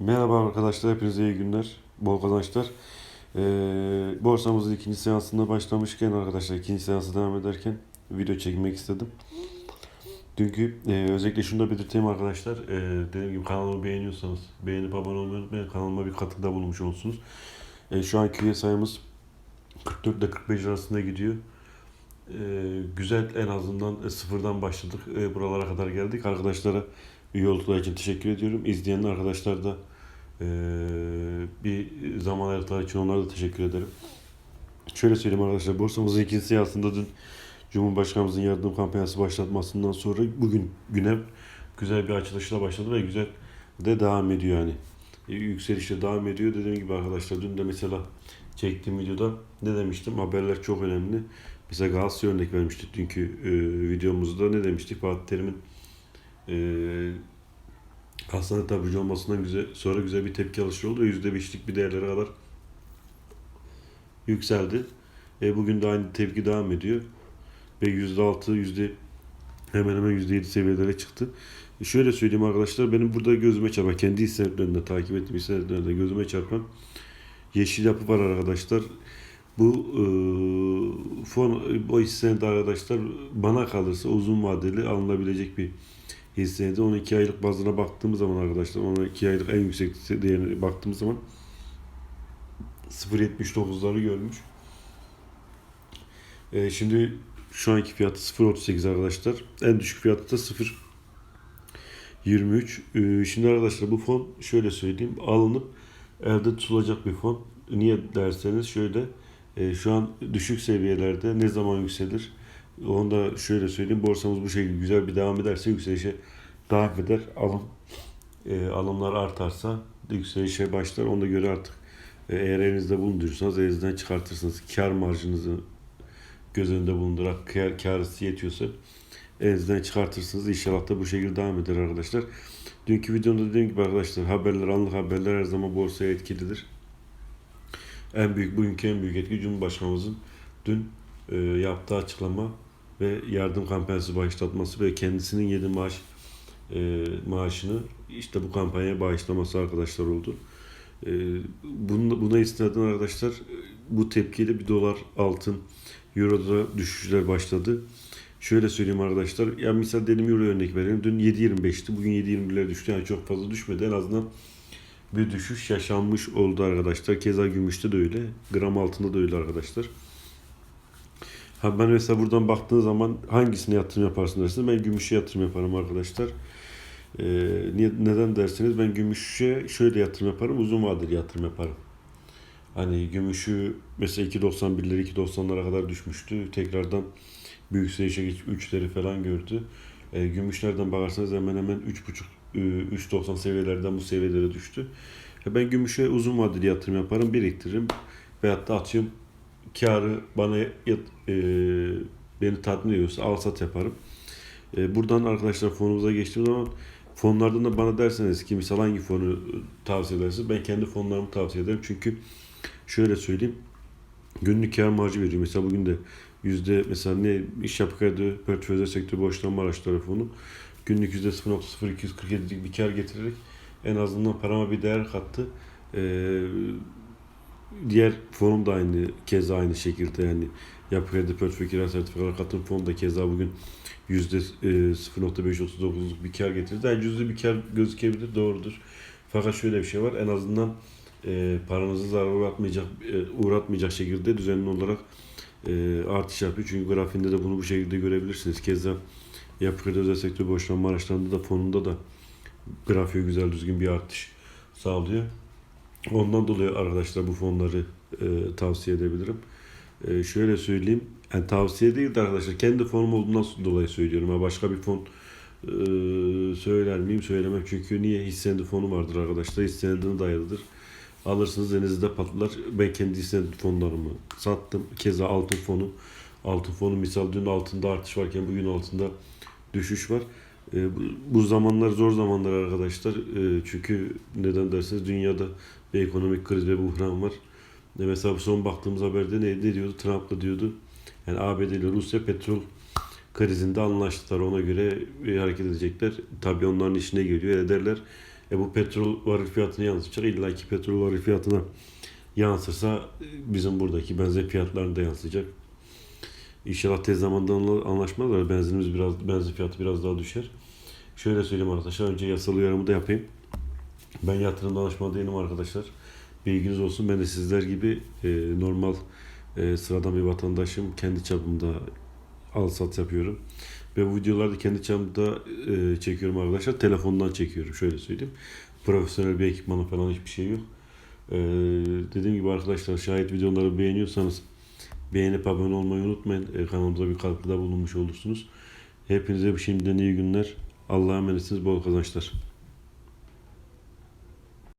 Merhaba arkadaşlar, hepinize iyi günler, bol kazançlar. Ee, borsamızın ikinci seansında başlamışken arkadaşlar, ikinci seansa devam ederken video çekmek istedim. Dünkü e, özellikle şunu da belirteyim arkadaşlar, e, dediğim gibi kanalımı beğeniyorsanız beğenip abone olmayı unutmayın, kanalıma bir katkıda bulunmuş olursunuz. E, şu anki üye sayımız 44 ile 45 arasında gidiyor. E, güzel en azından e, sıfırdan başladık, e, buralara kadar geldik. Arkadaşlara üye oldukları için teşekkür ediyorum. İzleyen arkadaşlar da ee, bir zaman ayırdıkları için onlara da teşekkür ederim. Şöyle söyleyeyim arkadaşlar, borsamızın ikinci seansında dün Cumhurbaşkanımızın yardım kampanyası başlatmasından sonra bugün güne güzel bir açılışla başladı ve güzel de devam ediyor yani. E, Yükselişte devam ediyor. Dediğim gibi arkadaşlar dün de mesela çektiğim videoda ne demiştim? Haberler çok önemli. Mesela Galatasaray örnek vermiştik dünkü e, videomuzda. Ne demiştik? Fatih Terim'in e, Hastane taburcu olmasından güzel, sonra güzel bir tepki alışı oldu. %5'lik bir değerlere kadar yükseldi. E, bugün de aynı tepki devam ediyor. Ve %6, yüzde hemen hemen %7 seviyelere çıktı. E, şöyle söyleyeyim arkadaşlar, benim burada gözüme çarpan, kendi hissetlerimde takip ettiğim hissetlerimde gözüme çarpan yeşil yapı var arkadaşlar. Bu e, fon, o hissenede arkadaşlar bana kalırsa uzun vadeli alınabilecek bir hissede 12 aylık bazına baktığımız zaman arkadaşlar 12 aylık en yüksek değerine baktığımız zaman 0.79'ları görmüş. Ee, şimdi şu anki fiyatı 0.38 arkadaşlar. En düşük fiyatı da 0.23. Ee, şimdi arkadaşlar bu fon şöyle söyleyeyim alınıp elde tutulacak bir fon. Niye derseniz şöyle e, şu an düşük seviyelerde ne zaman yükselir? Onu da şöyle söyleyeyim. Borsamız bu şekilde güzel bir devam ederse yükselişe devam eder. Alım e, alımlar artarsa yükselişe başlar. Ona göre artık e, eğer elinizde bulundurursanız elinizden çıkartırsınız. Kar marjınızı göz önünde bulundurarak kar, karısı yetiyorsa elinizden çıkartırsınız. İnşallah da bu şekilde devam eder arkadaşlar. Dünkü videomda dediğim gibi arkadaşlar haberler, anlık haberler her zaman borsaya etkilidir. En büyük, bugünkü en büyük etki Cumhurbaşkanımızın dün e, yaptığı açıklama ve yardım kampanyası başlatması ve kendisinin yedi maaş e, maaşını işte bu kampanyaya bağışlaması arkadaşlar oldu. E, buna, buna istinaden arkadaşlar e, bu tepkiyle bir dolar altın euroda düşüşler başladı. Şöyle söyleyeyim arkadaşlar. Ya misal diyelim euro örnek verelim. Dün 7.25'ti. Bugün 7.21'lere düştü. Yani çok fazla düşmedi. En azından bir düşüş yaşanmış oldu arkadaşlar. Keza gümüşte de öyle. Gram altında da öyle arkadaşlar. Ha ben mesela buradan baktığın zaman hangisine yatırım yaparsın dersiniz. Ben gümüşe yatırım yaparım arkadaşlar. Ee, niye, neden derseniz ben gümüşe şöyle yatırım yaparım. Uzun vadeli yatırım yaparım. Hani gümüşü mesela 2.91'leri 2.90'lara kadar düşmüştü. Tekrardan büyük yükselişe geçip 3'leri falan gördü. E, gümüşlerden bakarsanız hemen hemen 3.5 e, 3.90 seviyelerden bu seviyelere düştü. E, ben gümüşe uzun vadeli yatırım yaparım, biriktiririm. Veyahut da atıyorum karı bana e, beni tatmin ediyorsa al sat yaparım. E, buradan arkadaşlar fonumuza geçtiğim zaman fonlardan da bana derseniz ki misal hangi fonu tavsiye edersiniz? Ben kendi fonlarımı tavsiye ederim. Çünkü şöyle söyleyeyim. Günlük kar marjı veriyor. Mesela bugün de yüzde mesela ne iş yapı kredi portföy sektörü borçlanma araçları fonu günlük yüzde 0.0247'lik bir kar getirerek en azından parama bir değer kattı. Ee, diğer fonum da aynı keza aynı şekilde yani yapı kredi portföy kira sertifikaları katım fonu da keza bugün yüzde e, 0.539'luk bir kar getirdi. Yani yüzde bir kar gözükebilir doğrudur. Fakat şöyle bir şey var en azından e, paranızı zarar uğratmayacak e, uğratmayacak şekilde düzenli olarak e, artış yapıyor. Çünkü grafiğinde de bunu bu şekilde görebilirsiniz. Keza yapı kredi özel sektör borçlanma araçlarında da fonunda da grafiği güzel düzgün bir artış sağlıyor. Ondan dolayı arkadaşlar bu fonları e, tavsiye edebilirim. E, şöyle söyleyeyim. Yani tavsiye değil de arkadaşlar kendi fonum olduğundan dolayı söylüyorum. Ha, başka bir fon e, söyler miyim söylemem. Çünkü niye hisse fonu vardır arkadaşlar. Hisse senedine dayalıdır. Alırsınız elinizde patlar. Ben kendi hisse fonlarımı sattım. Keza altın fonu. Altın fonu misal dün altında artış varken bugün altında düşüş var. E, bu, bu zamanlar zor zamanlar arkadaşlar. E, çünkü neden derseniz dünyada bir ekonomik kriz ve buhran var. E, mesela son baktığımız haberde ne, ne diyordu? Trump da diyordu. Yani ABD ile Rusya petrol krizinde anlaştılar. Ona göre bir hareket edecekler. Tabii onların işine geliyor ederler. E bu petrol varil fiyatına yansıyacak. İlla ki petrol varil fiyatına yansırsa e, bizim buradaki benzin fiyatlarına da yansıyacak. İnşallah tez zamanda anla- anlaşmazlar. Benzinimiz biraz, benzin fiyatı biraz daha düşer. Şöyle söyleyeyim arkadaşlar. Önce yasal uyarımı da yapayım. Ben yatırım danışmanı değilim arkadaşlar. Bilginiz olsun. Ben de sizler gibi e, normal e, sıradan bir vatandaşım. Kendi çapımda al sat yapıyorum. Ve bu videoları kendi çapımda e, çekiyorum arkadaşlar. Telefondan çekiyorum. Şöyle söyleyeyim. Profesyonel bir ekipmanı falan hiçbir şey yok. E, dediğim gibi arkadaşlar şayet videoları beğeniyorsanız beğenip abone olmayı unutmayın. E, kanalımıza bir katkıda bulunmuş olursunuz. Hepinize şimdiden iyi günler. Allah'a emanetsiniz. Bol kazançlar.